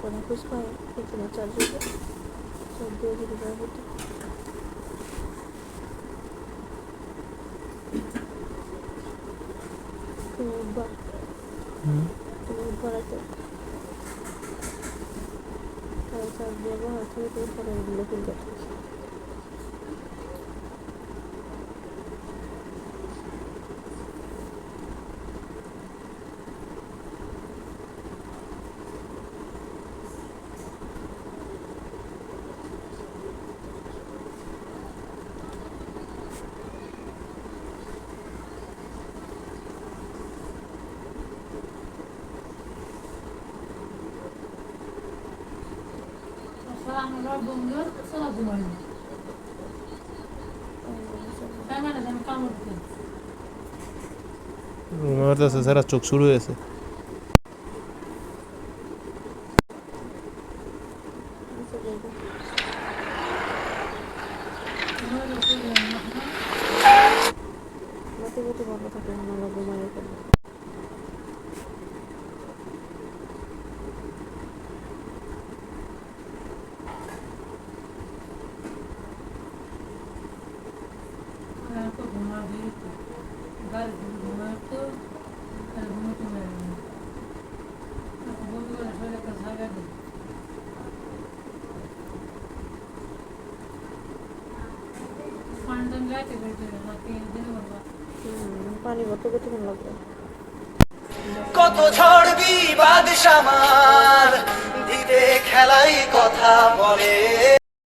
કોને પૂછવા એકને ચાલજો ચૌદ રૂપિયા હતું Tuba. Hmm? Tuba itu. Kalau saya bawa hasil itu pada lebih dekat. Selamun Rabbim diyor, sana kumarım. La verdad se será çok sulu ese. Nasıl oldu? পানি কত কতক্ষণ লাগবে কত ঝড় বিবাদ সামার দিতে খেলাই কথা বলে।